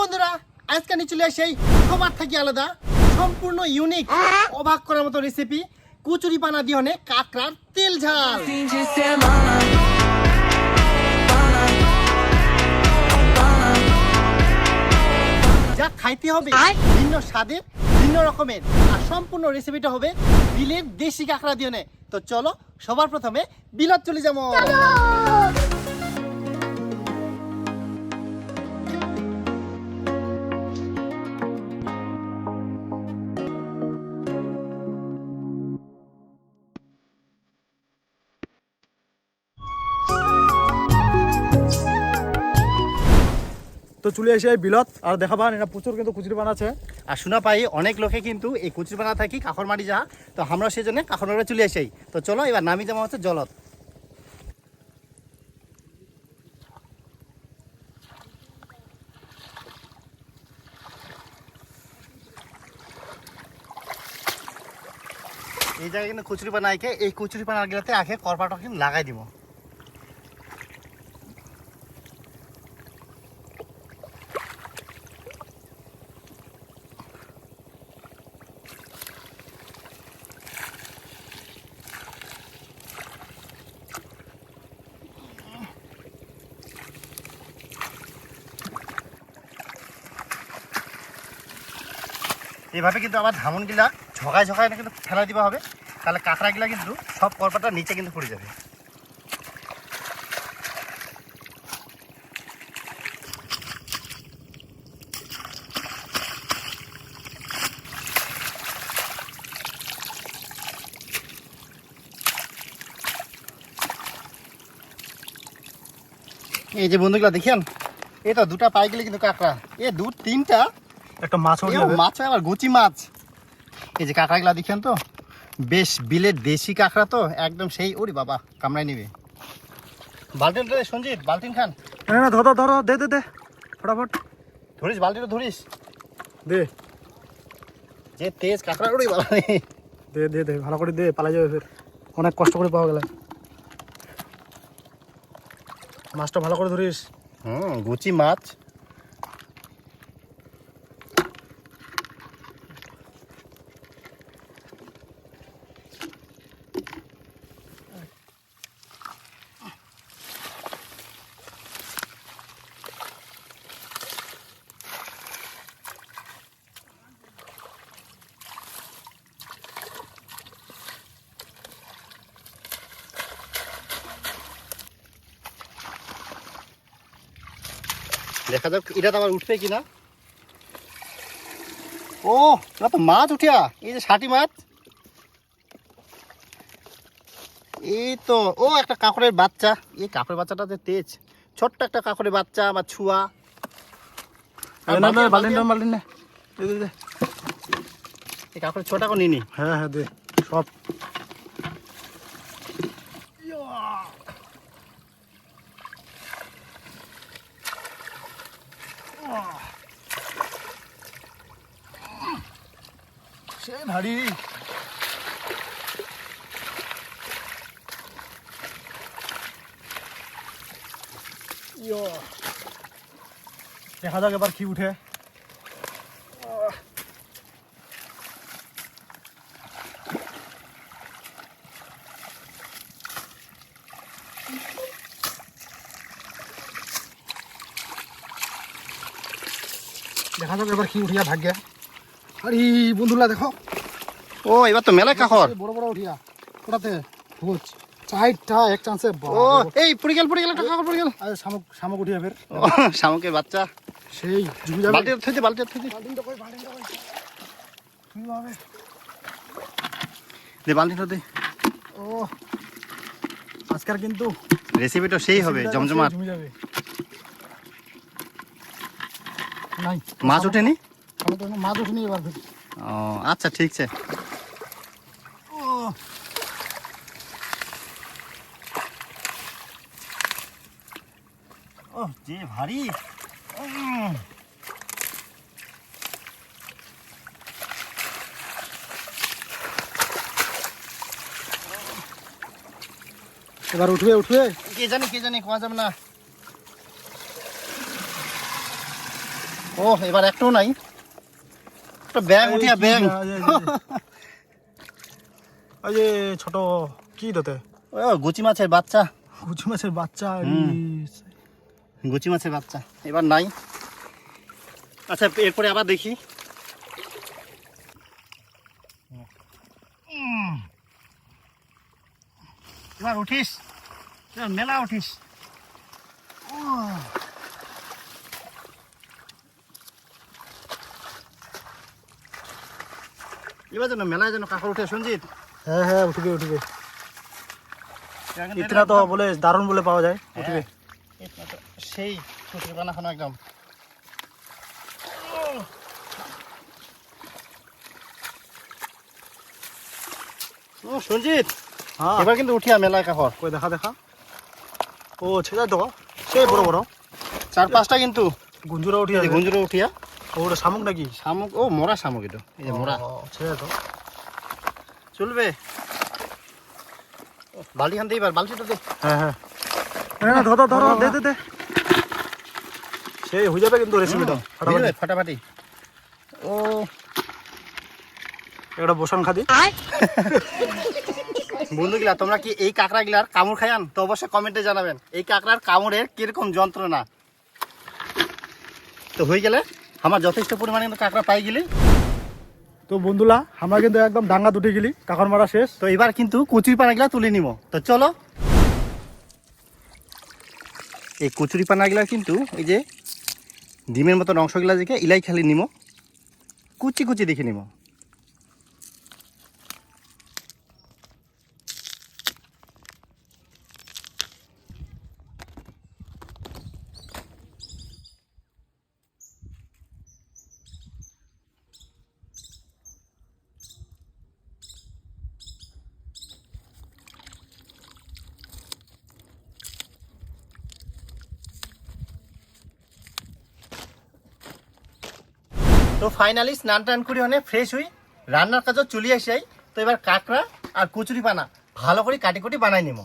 বন্ধুরা আজকে আমি চলে আসি সবার থেকে আলাদা সম্পূর্ণ ইউনিক অবাক করার মতো রেসিপি কুচুরি পানা দিয়ে অনেক কাঁকড়ার তেল ঝাল. যা খাইতে হবে ভিন্ন স্বাদের ভিন্ন রকমের। আর সম্পূর্ণ রেসিপিটা হবে বিলের দেশি কাঁকড়া দিয়ে তো চলো সবার প্রথমে বিলত চলে যাব। চলে এসে বিলত। আর দেখাবান এটা প্রচুর কিন্তু কুচুরি বানাচ্ছে। আর শোনা পাই, অনেক লোকে কিন্তু এই কুচুরি পানা থাকি কাকর মাটি যা তো আমরা সেই জন্য কাকর মাটি চলে আসি। তো চলো, এবার নামি যাওয়া হচ্ছে জলত। এই জায়গায় কিন্তু কুচুরি পানা আইকে এই কুচুরি পানার গিলাতে আখে করপাটা কিন্তু লাগাই দিব। এইভাবে কিন্তু আবার ধামনগুলা ঝকায় ঝকায় কিন্তু ফেলা দিবা হবে। তাহলে কাঁকড়াগুলা কিন্তু সব করপাটা নিচে কিন্তু পড়ে যাবে। এই যে বন্ধুগুলা দেখেন, এটা দুটা পাই গেলে কিন্তু কাঁকড়া। এ দু, তিনটা একটা মাছ হবে মাছ আবার গুচি মাছ। এই যে কাঁকড়াগুলা দেখেন তো? বেশ বিলের দেশি কাঁকড়া তো একদম সেই ওরে বাবা কামড়াই নিবে। বালতিন রে সঞ্জিত বালতিন খান। না না ধরো ধরো দে দে দে ফটাফট। ধরিস বালতিটা ধরিস। দে। যে তেজ কাঁকড়া ওরে বাবা দে দে দে ভালো করে দে পালা যাবে ফের। অনেক কষ্ট করে পাওয়া গেলে। মাছটা ভালো করে ধরিস। হুম গুচি মাছ। দেখা যাক এটা তো আবার উঠবে কিনা। ও এটা তো মাছ উঠিয়া। এই যে ষাটি মাছ। এই তো ও একটা কাঁকড়ের বাচ্চা। এই কাঁকড়ের বাচ্চাটা যে তেজ। ছোট্ট একটা কাঁকড়ের বাচ্চা বা ছুয়া। এই কাঁকড়ের ছোটা নিনি হ্যাঁ হ্যাঁ দে সব। সে ভারী দেখা যাক এবার কি উঠে দেখা যাক এবার কি উঠিয়া ভাগ্যে আরে বন্ধুরা দেখো। ও এবার তো মেলা এই বড় বড় উঠিয়া ওটাতে ভোজ। চারটা এক চান্সে ও এই পড়ে গেল পড়ে গেল একটা কাঁকড় পড়ে গেল। আরে শামুক শামুক উঠিয়া ফের। ও শামুকের বাচ্চা। সেই যাবে। থইতে বালতিনটা কই দে বালতিটা দে। ও আজকাল কিন্তু রেসিপিটা সেই হবে জমজমাট। নাই মাছ ওঠেনি আমি তো মাছ উঠিনি এবার ফের। ও আচ্ছা ঠিক আছে। ও। ও যে ভারী। উম। এবার উঠবে উঠবে। কে জানি কে জানি কোয়া যাবে না। ও এবার একটাও নাই। ব্যাং উঠিয়া ব্যাং ওই যে ছোট কি দতে ও গুচি মাছের বাচ্চা। কুচু মাছের বাচ্চা গুচি মাছের বাচ্চা এবার নাই। আচ্ছা এরপরে আবার দেখি। এবার উঠিস মেলা উঠিস। উহ। এবার যেন মেলায় যেন উঠে সঞ্জিত? হ্যাঁ হ্যাঁ উঠবে উঠবে। ইতনা তো বলে দারুণ বলে পাওয়া যায় উঠবে। সেই ছুটির বানাখানো একদম। ও সঞ্জিত হ্যাঁ এবার কিন্তু উঠিয়া মেলায় কাকড় কই দেখা দেখা। ও ছেড়ে তো সেই বড় বড়। চার পাঁচটা কিন্তু। গুঞ্জুরা উঠিয়া গুঞ্জুরে উঠিয়া। ওটা শামুক নাকি? শামুক ও মোরা শামুক এটা। এই যে মোরা। ছেড়ে তো চলবে। ও, বালতি খান দে এবার বালতিটা দে। হ্যাঁ হ্যাঁ। না ধরো ধরো দে দে দে। সেই হয়ে যাবে কিন্তু রেসিপিটা বুঝলে? ফাটাফাটি। ও। একটা বসান খাদি। বন্ধুগুলা তোমরা কি এই কাঁকড়াগুলার কামড় খায়ান তো অবশ্যই কমেন্টে জানাবেন এই কাঁকড়ার কামড়ের কীরকম যন্ত্রণা? তো হয়ে গেলে আমার যথেষ্ট পরিমাণে কিন্তু কাঁকড়া পাই গেলি। তো বন্ধুরা আমরা কিন্তু একদম ডাঙ্গা দুটি গেলি কাকর মারা শেষ। তো এবার কিন্তু কচুরি পানাগুলা তুলে নিব তো চলো। এই কচুরি পানাগুলা কিন্তু এই যে ডিমের মতন অংশগুলা দেখে ইলাই খেলে নিব কুচি কুচি দেখে নিব তো ফাইনালি স্নান টান করে অনেক ফ্রেশ হই, রান্নার কাজও চলে আসাই তো এবার কাঁকড়া আর কচুরি পানা ভালো করে কাটি কুটি বানাই নিব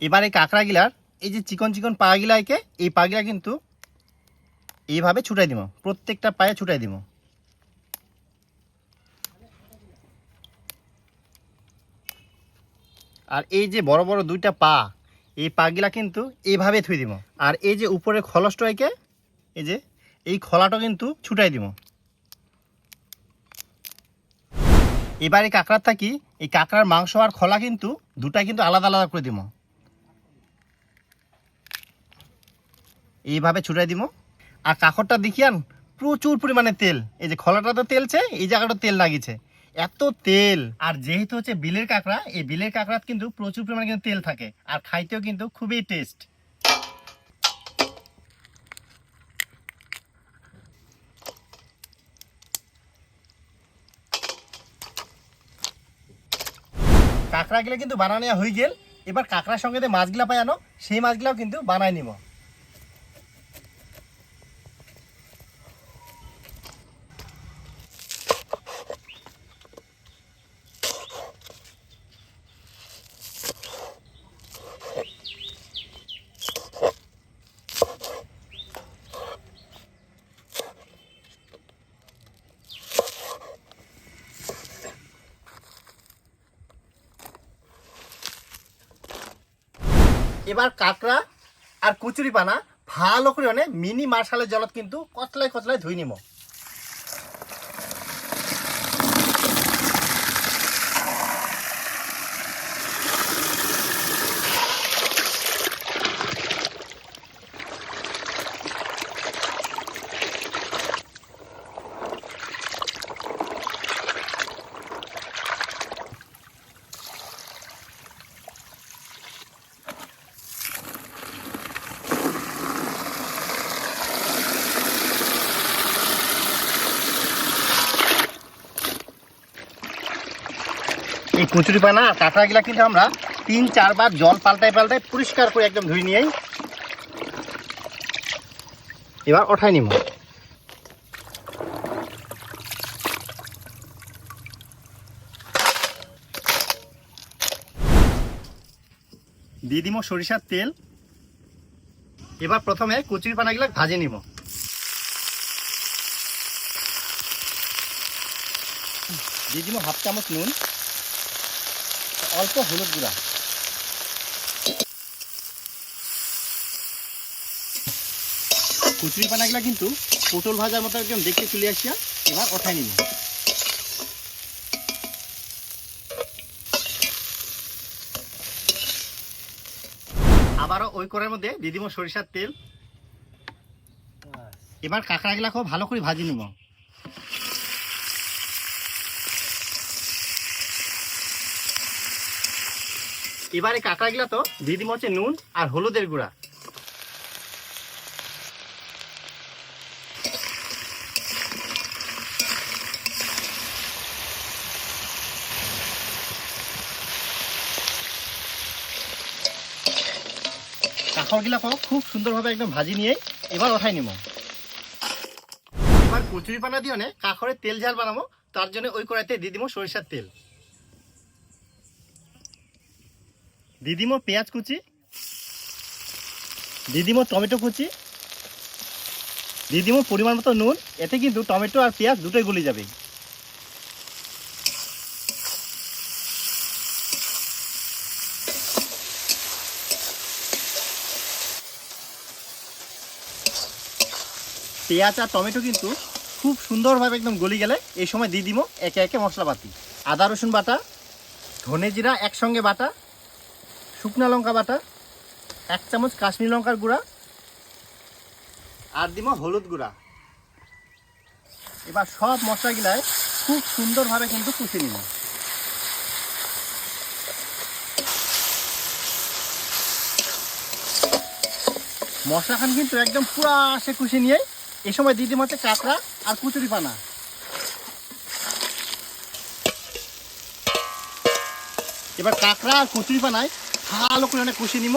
এবার এই কাঁকড়াগুলার এই যে চিকন চিকন পা গিলাকে এই পা গিলা কিন্তু এইভাবে ছুটাই দিব প্রত্যেকটা পায়ে ছুটাই দিব আর এই যে বড় বড় দুইটা পা, এই পাগুলা কিন্তু এইভাবে থুই দিব আর এই যে উপরে খলসটাকে এই যে, এই খোলাটা কিন্তু ছুটাই দিব এবার কাঁকড়ার থাকি, এই কাঁকড়ার মাংস আর খোলা কিন্তু দুটাই কিন্তু আলাদা আলাদা করে দিব এইভাবে ছুটাই দিব আর কাঁকড়টা দেখিয়ান প্রচুর পরিমাণে তেল। এই যে খোলাটা তো তেলছে, এই জায়গাটা তেল লাগিছে। এত তেল। আর যেহেতু হচ্ছে বিলের কাঁকড়া, এই বিলের কাঁকড়াত কিন্তু প্রচুর পরিমাণে কিন্তু তেল থাকে আর খাইতেও কিন্তু খুবই টেস্ট কাঁকড়া কাঁকড়াগুলো কিন্তু বানানো হয়ে গেল। এবার কাঁকড়ার সঙ্গে যে মাছগুলা পাই আনো, সেই মাছগুলাও কিন্তু বানায় নিব এবার কাঁকড়া আর কচুরিপানা ভালো করে মানে মিনি মার্শালের জলত কিন্তু কচলায় কচলায় ধুই নিব এই কচুরি পানা কাঁকড়াগুলা কিন্তু আমরা তিন, চারবার জল পাল্টাই পাল্টাই পরিষ্কার করে একদম ধুয়ে নিয়ে এবার ওঠাই নিব। দিয়ে দিব সরিষার তেল। এবার প্রথমে কচুরি পানাগুলো ভাজে নিব। দিয়ে দিব হাফ চামচ নুন। অল্প হলুদ গুঁড়া। কুচুরি পানাগুলো কিন্তু পটল ভাজার মতো একদম দেখতে চলে আসিয়া এবার ওঠাই নিব। আবারও ওই করার মধ্যে দিয়ে দিব সরিষার তেল। এবার কাঁকড়াগুলা খুব ভালো করে ভাজি নিব। এবারে কাঁকড়াগুলা তো দিয়ে দিব হচ্ছে নুন আর হলুদের গুঁড়া। কাঁকড়গুলা পাও খুব সুন্দরভাবে একদম ভাজি নিয়ে এবার ওঠাই নিব এবার কচুরি পানা দিয়ে কাঁকড়ের তেল ঝাল বানাবো, তার জন্য ওই কড়াইতে দিয়ে দিব সরিষার তেল। দিয়ে দিব পেঁয়াজ কুচি দিয়ে দিব টমেটো কুচি দিয়ে দিব পরিমাণ মতো নুন, এতে কিন্তু টমেটো আর পেঁয়াজ দুটোই গলে যাবে। পেঁয়াজ আর টমেটো কিন্তু খুব সুন্দরভাবে একদম গলি গেলে এই সময় দিয়ে দিব একে একে মশলাপাতি। আদা রসুন বাটা, ধনে জিরা একসঙ্গে বাটা শুকনা লঙ্কা বাটা, এক চামচ কাশ্মীর লঙ্কার গুঁড়া, আর দিব হলুদ গুঁড়া। এবার সব মশলাগুলায় খুব সুন্দরভাবে কিন্তু কুচে নিব। মশলাখান কিন্তু একদম পুরা সে কুচে নিয়ে এ সময় দিদি হচ্ছে কাঁকড়া আর কুচুরি পানা। এবার কাঁকড়া আর কচুরি পানায় ভালো করে অনেক কষিয়ে নিব।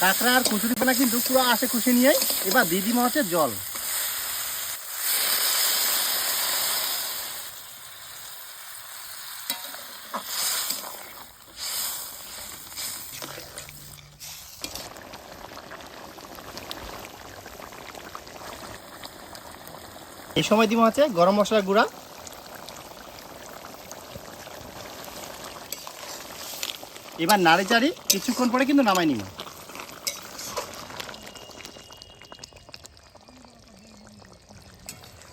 কাঁকড়া আর কচুরি পানা কিন্তু পুরো আসে কষিয়ে নিয়ে। এবার দিব হচ্ছে জল। এই সময় দিব হচ্ছে গরম মশলার গুঁড়া। এবার নাড়ে চাড়ি কিছুক্ষণ পরে কিন্তু নামাই নিব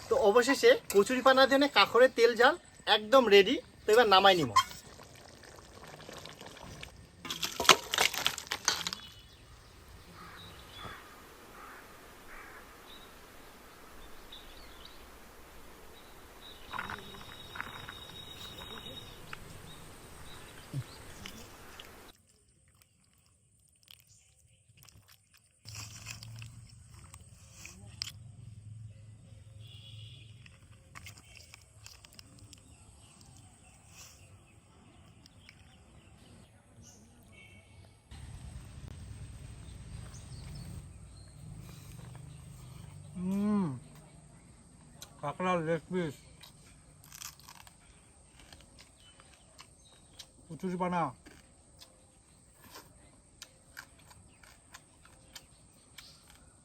তো অবশেষে কচুরি পানার জন্য কাঁকড়ের তেল জাল একদম রেডি তো এবার নামাই নিব হুম কাঁকড়ার লেগ পিস কচুরি পানা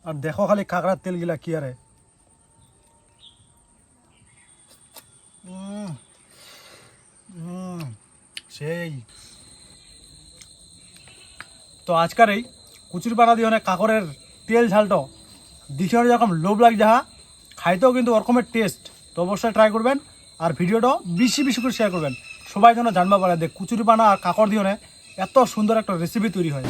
আর দেখো খালি কাঁকড়ার তেলগুলা কি আরে। সেই। তো আজকার এই কুচুরি পানা দিয়ে অনেক কাঁকড়ের তেল ঝালটো। দিশে যেরকম লোভ লাগ যাহা। খাইতেও কিন্তু ওরকমের টেস্ট তো অবশ্যই ট্রাই করবেন আর ভিডিওটাও বেশি বেশি করে শেয়ার করবেন। সবাই যেন জানবা পারে যে কুচুরি পানা আর কাঁকড় দিয়ে এত সুন্দর একটা রেসিপি তৈরি হয়।